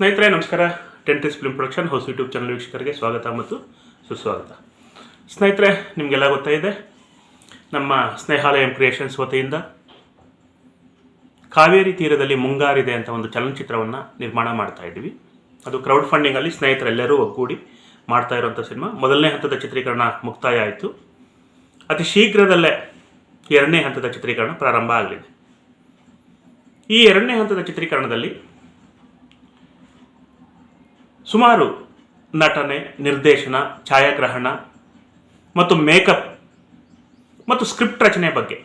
ಸ್ನೇಹಿತರೆ, ನಮಸ್ಕಾರ. ಟೆಂಟಿಸ್ ಫಿಲ್ಮ್ ಪ್ರೊಡಕ್ಷನ್ ಹೊಸ ಯೂಟ್ಯೂಬ್ ಚಾನಲ್ ವೀಕ್ಷಕರಿಗೆ ಸ್ವಾಗತ ಮತ್ತು ಸುಸ್ವಾಗತ. ಸ್ನೇಹಿತರೆ, ನಿಮಗೆಲ್ಲ ಗೊತ್ತಾಯಿದೆ ನಮ್ಮ ಸ್ನೇಹಾಲಯಂ ಕ್ರಿಯೇಷನ್ಸ್ ವತಿಯಿಂದ ಕಾವೇರಿ ತೀರದಲ್ಲಿ ಮುಂಗಾರಿದೆ ಅಂತ ಒಂದು ಚಲನಚಿತ್ರವನ್ನು ನಿರ್ಮಾಣ ಮಾಡ್ತಾ ಇದ್ವಿ ಅದು ಕ್ರೌಡ್ ಫಂಡಿಂಗಲ್ಲಿ ಸ್ನೇಹಿತರೆಲ್ಲರೂ ಒಗ್ಗೂಡಿ ಮಾಡ್ತಾ ಇರುವಂಥ ಸಿನಿಮಾ. ಮೊದಲನೇ ಹಂತದ ಚಿತ್ರೀಕರಣ ಮುಕ್ತಾಯ ಆಯಿತು. ಅತಿ ಶೀಘ್ರದಲ್ಲೇ ಎರಡನೇ ಹಂತದ ಚಿತ್ರೀಕರಣ ಪ್ರಾರಂಭ ಆಗಲಿದೆ. ಈ ಎರಡನೇ ಹಂತದ ಚಿತ್ರೀಕರಣದಲ್ಲಿ ಸುಮಾರು ನಟನೆ, ನಿರ್ದೇಶನ, ಛಾಯಾಗ್ರಹಣ ಮತ್ತು ಮೇಕಪ್ ಮತ್ತು ಸ್ಕ್ರಿಪ್ಟ್ ರಚನೆ ಬಗ್ಗೆ.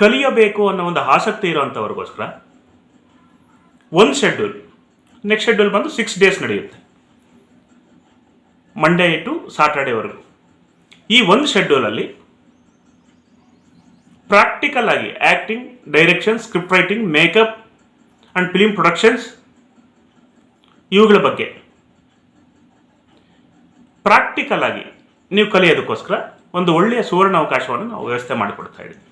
ಕಲಿಯಬೇಕು ಅನ್ನೋ ಒಂದು ಆಸಕ್ತಿ ಇರೋವಂಥವ್ರಿಗೋಸ್ಕರ ಒಂದು ಶೆಡ್ಯೂಲ್ ನೆಕ್ಸ್ಟ್ ಶೆಡ್ಯೂಲ್ ಬಂದು ಸಿಕ್ಸ್ ಡೇಸ್ ನಡೆಯುತ್ತೆ. ಮಂಡೇ ಟು ಸಾಟರ್ಡೇವರೆಗೂ ಈ ಒಂದು ಶೆಡ್ಯೂಲಲ್ಲಿ ಪ್ರಾಕ್ಟಿಕಲ್ ಆಗಿ acting direction script writing makeup and film productions ಇವುಗಳ ಬಗ್ಗೆ. ಪ್ರಾಕ್ಟಿಕಲ್ ಆಗಿ ನೀವು ಕಲಿಯೋದಕ್ಕೋಸ್ಕರ ಒಂದು ಒಳ್ಳೆಯ ಸುವರ್ಣ ಅವಕಾಶವನ್ನು ನಾವು ವ್ಯವಸ್ಥೆ ಮಾಡಿಕೊಡ್ತಾ ಇದ್ದೀವಿ.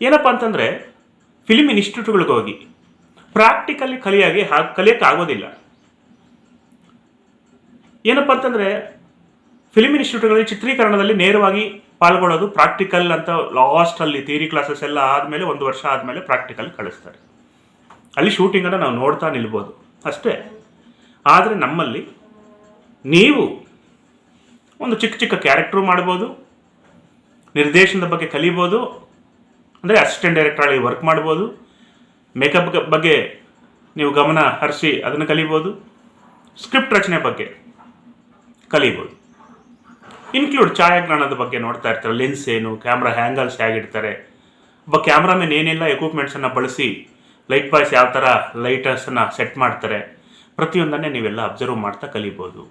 ಏನಪ್ಪ ಅಂತಂದರೆ ಫಿಲಿಮ್ ಇನ್ಸ್ಟಿಟ್ಯೂಟ್ಗಳಿಗೆ ಹೋಗಿ ಪ್ರಾಕ್ಟಿಕಲಿ ಕಲಿಯಾಗಿ ಹಾಗೆ ಕಲಿಯೋಕ್ಕೆ ಆಗೋದಿಲ್ಲ ಏನಪ್ಪ ಅಂತಂದರೆ ಫಿಲಿಮ್ ಇನ್ಸ್ಟಿಟ್ಯೂಟ್ಗಳಲ್ಲಿ ಚಿತ್ರೀಕರಣದಲ್ಲಿ ನೇರವಾಗಿ ಪಾಲ್ಗೊಳ್ಳೋದು ಪ್ರಾಕ್ಟಿಕಲ್ ಅಂತ ಲಾಸ್ಟಲ್ಲಿ ಥಿಯರಿ ಕ್ಲಾಸಸ್ ಎಲ್ಲ ಆದಮೇಲೆ ಒಂದು ವರ್ಷ ಆದಮೇಲೆ ಪ್ರಾಕ್ಟಿಕಲ್ ಕಳಿಸ್ತಾರೆ. ಅಲ್ಲಿ ಶೂಟಿಂಗನ್ನು ನಾವು ನೋಡ್ತಾ ನಿಲ್ಬೋದು. ಅಷ್ಟೇ. ಆದರೆ ನಮ್ಮಲ್ಲಿ ನೀವು ಒಂದು ಚಿಕ್ಕ ಚಿಕ್ಕ ಕ್ಯಾರೆಕ್ಟ್ರು ಮಾಡ್ಬೋದು, ನಿರ್ದೇಶನದ ಬಗ್ಗೆ ಕಲಿಬೋದು, ಅಂದರೆ ಅಸಿಸ್ಟೆಂಟ್ ಡೈರೆಕ್ಟರಾಗಿ ವರ್ಕ್ ಮಾಡ್ಬೋದು ಮೇಕಪ್ ಬಗ್ಗೆ ನೀವು ಗಮನ ಹರಿಸಿ ಅದನ್ನು ಕಲಿಬೋದು ಸ್ಕ್ರಿಪ್ಟ್ ರಚನೆ ಬಗ್ಗೆ ಕಲಿಬೋದು. ಇನ್ಕ್ಲೂಡ್ ಛಾಯಾಗ್ರಹಣದ ಬಗ್ಗೆ ನೋಡ್ತಾ ಇರ್ತಾರೆ. ಲೆನ್ಸ್ ಏನು ಕ್ಯಾಮ್ರಾ ಹ್ಯಾಂಗಲ್ಸ್ ಹೇಗಿಡ್ತಾರೆ, ಒಬ್ಬ ಕ್ಯಾಮ್ರಾಮನ್ ಏನೆಲ್ಲ ಎಕ್ವಿಪ್ಮೆಂಟ್ಸನ್ನು ಬಳಸಿ ಲೈಟ್ ಬಾಯ್ಸ್ ಯಾವ ಥರ ಲೈಟರ್ಸನ್ನು ಸೆಟ್ ಮಾಡ್ತಾರೆ, ಪ್ರತಿಯೊಂದನ್ನೇ ನೀವೆಲ್ಲ ಅಬ್ಸರ್ವ್ ಮಾಡ್ತಾ ಕಲಿಬೋದು.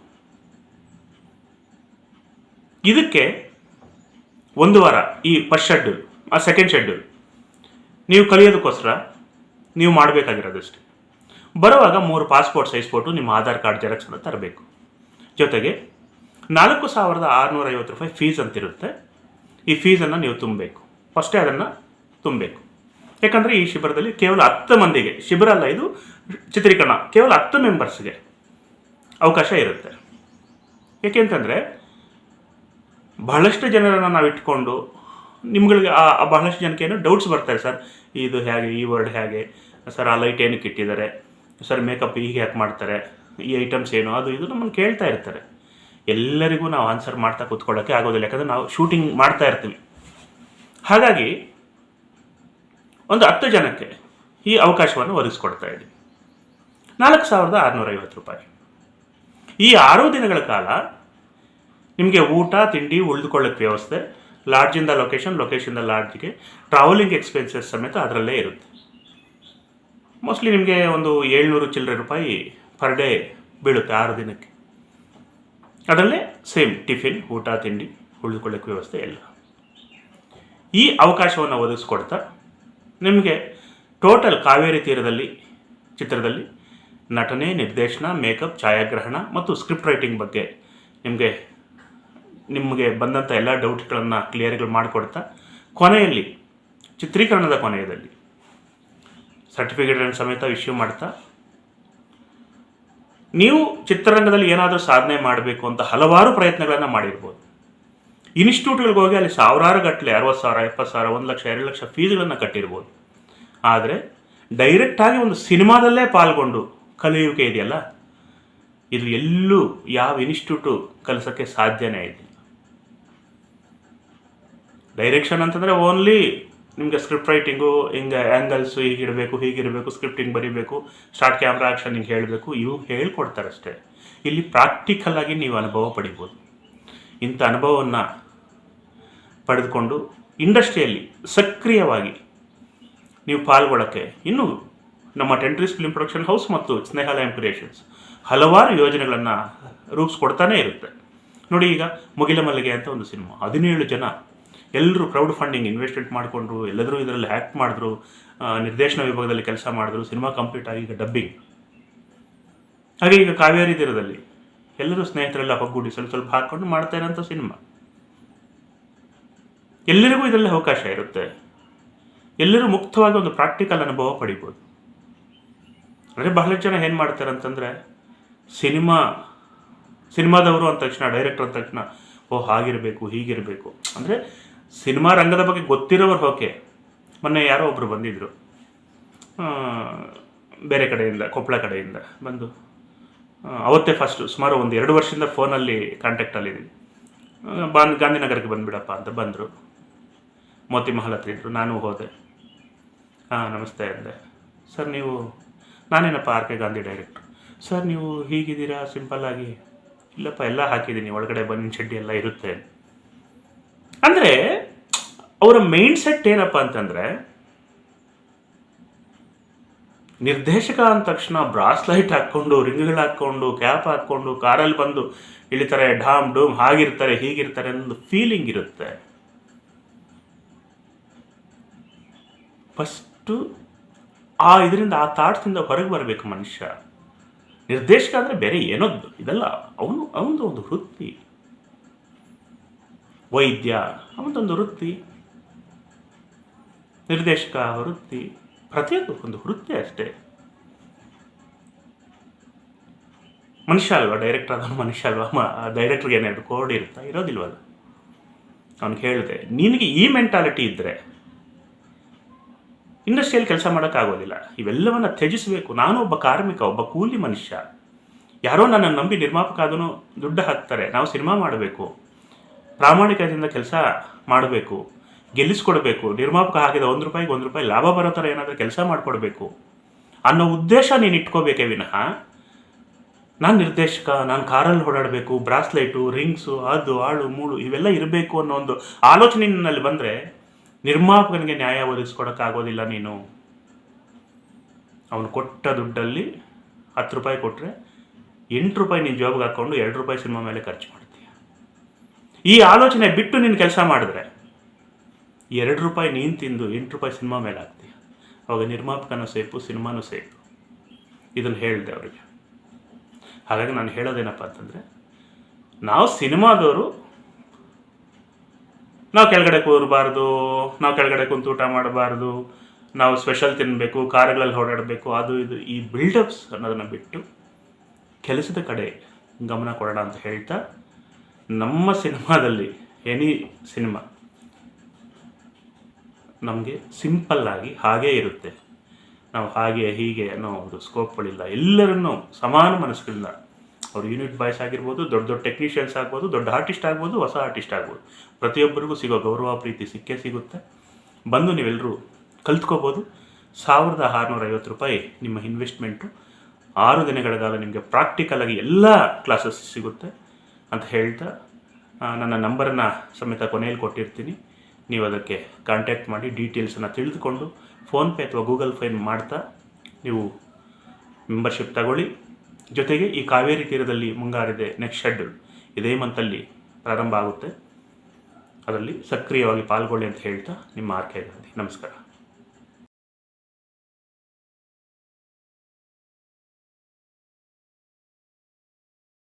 ಇದಕ್ಕೆ ಒಂದು ವಾರ, ಈ ಫಸ್ಟ್ ಶೆಡ್ಯೂಲ್ ಆ ಸೆಕೆಂಡ್ ಶೆಡ್ಯೂಲ್ ನೀವು ಕಲಿಯೋದಕ್ಕೋಸ್ಕರ ನೀವು ಮಾಡಬೇಕಾಗಿರೋದಷ್ಟೇ. ಬರುವಾಗ ಮೂರು ಪಾಸ್ಪೋರ್ಟ್ ಸೈಜ್ ಫೋಟೋ ನಿಮ್ಮ ಆಧಾರ್ ಕಾರ್ಡ್ ಜೆರಾಕ್ಸನ್ನು ತರಬೇಕು. ಜೊತೆಗೆ ನಾಲ್ಕು ಸಾವಿರದ ಆರುನೂರ ಐವತ್ತು ರೂಪಾಯಿ ಫೀಸ್ ಅಂತಿರುತ್ತೆ. ಈ ಫೀಸನ್ನು ನೀವು ತುಂಬಬೇಕು. ಫಸ್ಟೇ ಅದನ್ನು ತುಂಬಬೇಕು. ಯಾಕಂದರೆ ಈ ಶಿಬಿರದಲ್ಲಿ ಕೇವಲ ಹತ್ತು ಮಂದಿಗೆ, ಶಿಬಿರ ಅಲ್ಲ ಇದು ಚಿತ್ರೀಕರಣ, ಕೇವಲ ಹತ್ತು ಮೆಂಬರ್ಸ್ಗೆ ಅವಕಾಶ ಇರುತ್ತೆ. ಏಕೆಂತಂದರೆ ಬಹಳಷ್ಟು ಜನರನ್ನು ನಾವು ಇಟ್ಕೊಂಡು ನಿಮ್ಗಳಿಗೆ ಆ ಬಹಳಷ್ಟು ಜನಕ್ಕೆ ಏನು ಡೌಟ್ಸ್ ಬರ್ತಾರೆ ಸರ್. ಇದು ಹೇಗೆ, ಈ ವರ್ಡ್ ಹೇಗೆ? ಸರ್, ಆ ಲೈಟ್ ಏನಕ್ಕೆ ಇಟ್ಟಿದ್ದಾರೆ? ಸರ್ ಮೇಕಪ್ ಹೀಗೆ ಯಾಕೆ ಮಾಡ್ತಾರೆ? ಈ ಐಟಮ್ಸ್ ಏನು? ಅದು ಇದು ನಮ್ಮನ್ನು ಕೇಳ್ತಾ ಇರ್ತಾರೆ. ಎಲ್ಲರಿಗೂ ನಾವು ಆನ್ಸರ್ ಮಾಡ್ತಾ ಕೂತ್ಕೊಳ್ಳೋಕ್ಕೆ ಆಗೋದಿಲ್ಲ. ಯಾಕಂದರೆ ನಾವು ಶೂಟಿಂಗ್ ಮಾಡ್ತಾ ಇರ್ತೀವಿ. ಹಾಗಾಗಿ ಒಂದು ಹತ್ತು ಜನಕ್ಕೆ ಈ ಅವಕಾಶವನ್ನು ಒದಗಿಸ್ಕೊಡ್ತಾ ಇದ್ದೀವಿ ನಾಲ್ಕು ಸಾವಿರದ ಆರುನೂರ ಐವತ್ತು ರೂಪಾಯಿ. ಈ ಆರು ದಿನಗಳ ಕಾಲ ನಿಮಗೆ ಊಟ, ತಿಂಡಿ ಉಳಿದುಕೊಳ್ಳೋಕ್ಕೆ ವ್ಯವಸ್ಥೆ ಲಾಡ್ಜಿಂದ ಲೊಕೇಶನ್ ಲೊಕೇಶನ್ದ ಲಾಡ್ಜ್ಗೆ ಟ್ರಾವೆಲಿಂಗ್ ಎಕ್ಸ್ಪೆನ್ಸಸ್ ಸಮೇತ ಅದರಲ್ಲೇ ಇರುತ್ತೆ. ಮೋಸ್ಟ್ಲಿ ನಿಮಗೆ ಒಂದು ಏಳ್ನೂರು ಚಿಲ್ಲರೆ ರೂಪಾಯಿ ಪರ್ ಡೇ ಬೀಳುತ್ತೆ ಆರು ದಿನಕ್ಕೆ. ಅದರಲ್ಲೇ ಸೇಮ್ ಟಿಫಿನ್ ಊಟ, ತಿಂಡಿ ಉಳಿದುಕೊಳ್ಳೋಕ್ಕೆ ವ್ಯವಸ್ಥೆ ಎಲ್ಲ. ಈ ಅವಕಾಶವನ್ನು ಒದಗಿಸ್ಕೊಡ್ತಾ ನಿಮಗೆ ಟೋಟಲ್ ಕಾವೇರಿ ತೀರದಲ್ಲಿ, ಚಿತ್ರದಲ್ಲಿ ನಟನೆ, ನಿರ್ದೇಶನ, ಮೇಕಪ್, ಛಾಯಾಗ್ರಹಣ ಮತ್ತು ಸ್ಕ್ರಿಪ್ಟ್ ರೈಟಿಂಗ್ ಬಗ್ಗೆ ನಿಮಗೆ ನಿಮಗೆ ಬಂದಂಥ ಎಲ್ಲ ಡೌಟ್ಗಳನ್ನು ಕ್ಲಿಯರ್ಗಳು ಮಾಡಿಕೊಡ್ತಾ, ಕೊನೆಯಲ್ಲಿ, ಚಿತ್ರೀಕರಣದ ಕೊನೆಯಲ್ಲಿ ಸರ್ಟಿಫಿಕೇಟನ್ನು ಸಮೇತ ಇಶ್ಯೂ ಮಾಡ್ತಾ, ನೀವು ಚಿತ್ರರಂಗದಲ್ಲಿ ಏನಾದರೂ ಸಾಧನೆ ಮಾಡಬೇಕು ಅಂತ ಹಲವಾರು ಪ್ರಯತ್ನಗಳನ್ನು ಮಾಡಿರ್ಬೋದು. ಇನ್ಸ್ಟಿಟ್ಯೂಟ್ಗಳಿಗೆ ಹೋಗಿ ಅಲ್ಲಿ ಸಾವಿರಾರು ಗಟ್ಟಲೆ, ಅರವತ್ತು ಸಾವಿರ, ಎಪ್ಪತ್ತು ಸಾವಿರ, ಒಂದು ಲಕ್ಷ, ಎರಡು ಲಕ್ಷ ಫೀಸ್ಗಳನ್ನು ಕಟ್ಟಿರ್ಬೋದು. ಆದರೆ ಡೈರೆಕ್ಟಾಗಿ ಒಂದು ಸಿನಿಮಾದಲ್ಲೇ ಪಾಲ್ಗೊಂಡು ಕಲಿಯುವಿಕೆ ಇದೆಯಲ್ಲ ಇದು ಎಲ್ಲೂ ಯಾವ ಇನ್ಸ್ಟಿಟ್ಯೂಟು ಕಲಿಸೋಕ್ಕೆ ಸಾಧ್ಯನೇ ಇದೆ ಡೈರೆಕ್ಷನ್ ಅಂತಂದರೆ ಓನ್ಲಿ ನಿಮಗೆ ಸ್ಕ್ರಿಪ್ಟ್ ರೈಟಿಂಗು ಹಿಂಗೆ ಆ್ಯಂಗಲ್ಸು ಹೀಗಿಡಬೇಕು ಹೀಗಿರಬೇಕು ಸ್ಕ್ರಿಪ್ಟಿಂಗ್ ಬರೀಬೇಕು ಸ್ಟಾರ್ಟ್ ಕ್ಯಾಮ್ರಾ ಆ್ಯಕ್ಷನ್ ಹಿಂಗೆ ಹೇಳಬೇಕು, ಇವು ಹೇಳ್ಕೊಡ್ತಾರೆ ಅಷ್ಟೇ. ಇಲ್ಲಿ ಪ್ರಾಕ್ಟಿಕಲ್ ಆಗಿ ನೀವು ಅನುಭವ ಪಡಿಬೋದು. ಇಂಥ ಅನುಭವವನ್ನು ಪಡೆದುಕೊಂಡು ಇಂಡಸ್ಟ್ರಿಯಲ್ಲಿ ಸಕ್ರಿಯವಾಗಿ ನೀವು ಪಾಲ್ಗೊಳ್ಳೋಕ್ಕೆ ಇನ್ನೂ ನಮ್ಮ ಟೆಂಟ್ರೀಸ್ ಫಿಲ್ಮ್ ಪ್ರೊಡಕ್ಷನ್ ಹೌಸ್ ಮತ್ತು ಸ್ನೇಹಾಲಯಂ ಕ್ರಿಯೇಷನ್ಸ್ ಹಲವಾರು ಯೋಜನೆಗಳನ್ನು ರೂಪಿಸ್ಕೊಡ್ತಾನೇ ಇರುತ್ತೆ. ನೋಡಿ ಈಗ ಮುಗಿಲ ಮಲ್ಲಿಗೆ ಅಂತ ಒಂದು ಸಿನಿಮಾ. ಹದಿನೇಳು ಜನ ಎಲ್ಲರೂ ಕ್ರೌಡ್ ಫಂಡಿಂಗ್ ಇನ್ವೆಸ್ಟ್ಮೆಂಟ್ ಮಾಡಿಕೊಂಡ್ರು, ಎಲ್ಲರೂ ಇದರಲ್ಲಿ ಆ್ಯಕ್ಟ್ ಮಾಡಿದ್ರು ನಿರ್ದೇಶನ ವಿಭಾಗದಲ್ಲಿ ಕೆಲಸ ಮಾಡಿದ್ರು, ಸಿನಿಮಾ ಕಂಪ್ಲೀಟ್ ಆಗಿ ಈಗ ಡಬ್ಬಿಂಗ್ ಹಾಗೆ ಈಗ ಕಾವೇರಿ ತೀರದಲ್ಲಿ ಎಲ್ಲರೂ ಸ್ನೇಹಿತರೆಲ್ಲ ಒಗ್ಗೂಡಿ ಸ್ವಲ್ಪ ಸ್ವಲ್ಪ ಹಾಕ್ಕೊಂಡು ಮಾಡ್ತಾ ಇರೋಂಥ ಸಿನಿಮಾ. ಎಲ್ಲರಿಗೂ ಇದರಲ್ಲಿ ಅವಕಾಶ ಇರುತ್ತೆ. ಎಲ್ಲರೂ ಮುಕ್ತವಾಗಿ ಒಂದು ಪ್ರಾಕ್ಟಿಕಲ್ ಅನುಭವ ಪಡಿಬೋದು. ಅಂದರೆ ಬಹಳ ಜನ ಏನು ಮಾಡ್ತಾರೆ ಅಂತಂದರೆ, ಸಿನಿಮಾ, ಸಿನಿಮಾದವರು ಅಂದ ತಕ್ಷಣ ಡೈರೆಕ್ಟರ್ ಅಂದ ತಕ್ಷಣ, ಓ, ಹಾಗಿರಬೇಕು, ಹೀಗಿರಬೇಕು. ಅಂದರೆ ಸಿನಿಮಾ ರಂಗದ ಬಗ್ಗೆ ಗೊತ್ತಿರೋರು ಓಕೆ. ಮೊನ್ನೆ ಯಾರೋ ಒಬ್ಬರು ಬಂದಿದ್ದರು ಬೇರೆ ಕಡೆಯಿಂದ, ಕೊಪ್ಪಳ ಕಡೆಯಿಂದ ಬಂದು. ಅವತ್ತೇ ಫಸ್ಟು ಸುಮಾರು ಒಂದು ಎರಡು ವರ್ಷದಿಂದ ಫೋನಲ್ಲಿ ಕಾಂಟ್ಯಾಕ್ಟಲ್ಲಿದ್ದೀನಿ ಬಾನ್ ಗಾಂಧಿನಗರಕ್ಕೆ ಬಂದುಬಿಡಪ್ಪ ಅಂತ ಬಂದರು. ಮೋತಿ ಮಹಲ್ ಹತ್ರ ಇದ್ದರು ನಾನು ಹೋದೆ. ಹಾಂ, ನಮಸ್ತೆ ಅಂದೆ. ಸರ್, ನೀವು, ನಾನೇನಪ್ಪ R K Gandhi director? Sir, ನೀವು ಹೀಗಿದ್ದೀರಾ? ಸಿಂಪಲ್ಲಾಗಿ ಇಲ್ಲಪ್ಪ, ಎಲ್ಲ ಹಾಕಿದ್ದೀನಿ. ಒಳಗಡೆ ಬನ್ನಿ, ಚಡ್ಡಿ ಎಲ್ಲ ಇರುತ್ತೆ. ಅಂದರೆ, ಅವರ ಮೈಂಡ್ ಸೆಟ್ ಏನಪ್ಪ ಅಂತಂದರೆ, ನಿರ್ದೇಶಕ ಅಂದ ತಕ್ಷಣ ಬ್ರಾಸ್ಲೈಟ್ ಹಾಕ್ಕೊಂಡು, ರಿಂಗ್ಗಳು ಹಾಕ್ಕೊಂಡು, ಕ್ಯಾಪ್ ಹಾಕ್ಕೊಂಡು, ಕಾರಲ್ಲಿ ಬಂದು ಇಳಿತಾರೆ ಡಾಮ್ ಡೂಮ್ ಹಾಗಿರ್ತಾರೆ, ಹೀಗಿರ್ತಾರೆ ಅನ್ನೋದು ಫೀಲಿಂಗ್ ಇರುತ್ತೆ. ಫಸ್ಟು ಆ ಇದರಿಂದ, ಆ ಥಾಟ್ಸಿಂದ ಹೊರಗೆ ಬರಬೇಕು ಮನುಷ್ಯ. ನಿರ್ದೇಶಕ ಅಂದರೆ ಬೇರೆ ಏನೋ ಇದೆಲ್ಲ, ಅವನು, ಅವನದು ಒಂದು ವೃತ್ತಿ. ವೈದ್ಯ, ಅವನದೊಂದು ವೃತ್ತಿ. ನಿರ್ದೇಶಕ, ವೃತ್ತಿ. ಪ್ರತಿಯೊಂದು ಒಂದು ವೃತ್ತಿ ಅಷ್ಟೇ. ಮನುಷ್ಯ ಅಲ್ವಾ, ಡೈರೆಕ್ಟರ್ ಆದವನು ಮನುಷ್ಯ ಅಲ್ವಾ? ಮ ಡೈರೆಕ್ಟ್ರಿಗೆ ಏನೆರಡು ಕೋಡ್ ಇರುತ್ತಾ? ಇರೋದಿಲ್ವಲ್ಲ. ಅವ್ನಿಗೆ ಹೇಳಿದೆ, ನಿನಗೆ ಈ ಮೆಂಟಾಲಿಟಿ ಇದ್ದರೆ ಇಂಡಸ್ಟ್ರಿಯಲ್ಲಿ ಕೆಲಸ ಮಾಡೋಕ್ಕಾಗೋದಿಲ್ಲ ಇವೆಲ್ಲವನ್ನು ತ್ಯಜಿಸಬೇಕು. ನಾನು ಒಬ್ಬ ಕಾರ್ಮಿಕ, ಒಬ್ಬ ಕೂಲಿ ಮನುಷ್ಯ. ಯಾರೋ ನನ್ನನ್ನು ನಂಬಿ ನಿರ್ಮಾಪಕ ಅದನ್ನು ದುಡ್ಡು ಹಾಕ್ತಾರೆ. ನಾವು ಸಿನಿಮಾ ಮಾಡಬೇಕು. ಪ್ರಾಮಾಣಿಕತೆಯಿಂದ ಕೆಲಸ ಮಾಡಬೇಕು. ಗೆಲ್ಲಿಸ್ಕೊಡ್ಬೇಕು. ನಿರ್ಮಾಪಕ ಹಾಕಿದ ಒಂದು ರೂಪಾಯಿಗೆ ಒಂದು ರೂಪಾಯಿ ಲಾಭ ಬರೋ ಥರ ಏನಾದರೂ ಕೆಲಸ ಮಾಡಿಕೊಡ್ಬೇಕು. ಅನ್ನೋ ಉದ್ದೇಶ ನೀನು ಇಟ್ಕೋಬೇಕೇ ವಿನಃ. ನಾನು ನಿರ್ದೇಶಕ, ನಾನು ಕಾರಲ್ಲಿ ಓಡಾಡಬೇಕು, ಬ್ರಾಸ್ಲೈಟು, ರಿಂಗ್ಸು, ಅದು, ಆಳು, ಮೂಳು ಇವೆಲ್ಲ ಇರಬೇಕು ಅನ್ನೋ ಒಂದು ಆಲೋಚನೆ ನಿನ್ನಲ್ಲಿ ಬಂದರೆ ನಿರ್ಮಾಪಕನಿಗೆ ನ್ಯಾಯ ಒದಗಿಸ್ಕೊಡೋಕ್ಕಾಗೋದಿಲ್ಲ ನೀನು. ಅವನು ಕೊಟ್ಟ ದುಡ್ಡಲ್ಲಿ ಹತ್ತು ರೂಪಾಯಿ ಕೊಟ್ಟರೆ ಎಂಟು ರೂಪಾಯಿ ನೀನು ಜಾಬ್ಗೆ ಹಾಕ್ಕೊಂಡು ಎರಡು ರೂಪಾಯಿ ಸಿನಿಮಾ ಮೇಲೆ ಖರ್ಚು ಮಾಡ್ತೀಯ. ಈ ಆಲೋಚನೆ ಬಿಟ್ಟು ನೀನು ಕೆಲಸ ಮಾಡಿದ್ರೆ ಎರಡು ರೂಪಾಯಿ ನೀನು ತಿಂದು ಎಂಟು ರೂಪಾಯಿ ಸಿನಿಮಾ ಮೇಲೆ ಹಾಕ್ತೀಯ. ಅವಾಗ ನಿರ್ಮಾಪಕನೂ ಸೇಫು ಸಿನಿಮಾನೂ ಸೇಫು ಇದನ್ನು ಹೇಳಿದೆ ಅವರಿಗೆ. ಹಾಗಾಗಿ ನಾನು ಹೇಳೋದೇನಪ್ಪ ಅಂತಂದರೆ, ನಾವು ಸಿನಿಮಾದವರು ನಾವು ಕೆಳಗಡೆ ಕೂರಬಾರ್ದು, ನಾವು ಕೆಳಗಡೆ ಕುಂತು ಊಟ ಮಾಡಬಾರ್ದು, ನಾವು ಸ್ಪೆಷಲ್ ತಿನ್ನಬೇಕು ಕಾರ್ಗಳಲ್ಲಿ ಓಡಾಡಬೇಕು, ಅದು ಇದು, ಈ ಬಿಲ್ಡಪ್ಸ್ ಅನ್ನೋದನ್ನು ಬಿಟ್ಟು ಕೆಲಸದ ಕಡೆ ಗಮನ ಕೊಡೋಣ ಅಂತ ಹೇಳ್ತಾ, ನಮ್ಮ ಸಿನಿಮಾದಲ್ಲಿ ಎನಿ ಸಿನಿಮಾ ನಮಗೆ ಸಿಂಪಲ್ಲಾಗಿ ಹಾಗೇ ಇರುತ್ತೆ. ನಾವು ಹಾಗೆ ಹೀಗೆ ಅನ್ನೋ ಒಂದು ಸ್ಕೋಪ್ಗಳಿಲ್ಲ ಎಲ್ಲರನ್ನೂ ಸಮಾನ ಮನಸ್ಸುಗಳಿಂದ ಅವ್ರು ಯೂನಿಟ್ ಬಾಯ್ಸ್ ಆಗಿರ್ಬೋದು, ದೊಡ್ಡ ದೊಡ್ಡ ಟೆಕ್ನಿಷಿಯನ್ಸ್ ಆಗ್ಬೋದು, ದೊಡ್ಡ ಆರ್ಟಿಸ್ಟ್ ಆಗ್ಬೋದು, ಹೊಸ ಆರ್ಟಿಸ್ಟ್ ಆಗ್ಬೋದು. ಪ್ರತಿಯೊಬ್ಬರಿಗೂ ಸಿಗೋ ಗೌರವ, ಪ್ರೀತಿ ಸಿಕ್ಕೇ ಸಿಗುತ್ತೆ. ಬಂದು ನೀವೆಲ್ಲರೂ ಕಲ್ತ್ಕೋಬೋದು. ಸಾವಿರದ ಆರುನೂರ ಐವತ್ತು ರೂಪಾಯಿ ನಿಮ್ಮ ಇನ್ವೆಸ್ಟ್ಮೆಂಟು ಆರು ದಿನಗಳ ಕಾಲ ನಿಮಗೆ ಪ್ರಾಕ್ಟಿಕಲಾಗಿ ಎಲ್ಲ ಕ್ಲಾಸಸ್ ಸಿಗುತ್ತೆ ಅಂತ ಹೇಳ್ತಾ ನನ್ನ ನಂಬರನ್ನು ಸಮೇತ ಕೊನೆಯಲ್ಲಿ ಕೊಟ್ಟಿರ್ತೀನಿ. ನೀವು ಅದಕ್ಕೆ ಕಾಂಟ್ಯಾಕ್ಟ್ ಮಾಡಿ ಡೀಟೇಲ್ಸನ್ನು ತಿಳಿದುಕೊಂಡು ಫೋನ್ಪೇ ಅಥವಾ ಗೂಗಲ್ ಪೇ ಮಾಡ್ತಾ, ನೀವು ಮೆಂಬರ್ಶಿಪ್ ತಗೊಳ್ಳಿ. ಜೊತೆಗೆ ಈ ಕಾವೇರಿ ತೀರದಲ್ಲಿ ಮುಂಗಾರಿದೆ ನೆಕ್ಸ್ಟ್ ಶೆಡ್ಯೂಲ್ ಇದೇ ಮಂತಲ್ಲಿ ಪ್ರಾರಂಭ ಆಗುತ್ತೆ. ಅದರಲ್ಲಿ ಸಕ್ರಿಯವಾಗಿ ಪಾಲ್ಗೊಳ್ಳಿ ಅಂತ ಹೇಳ್ತಾ ನಿಮ್ಮ ಆರ್ ಕೆ ಗಾಂಧಿ. ನಮಸ್ಕಾರ.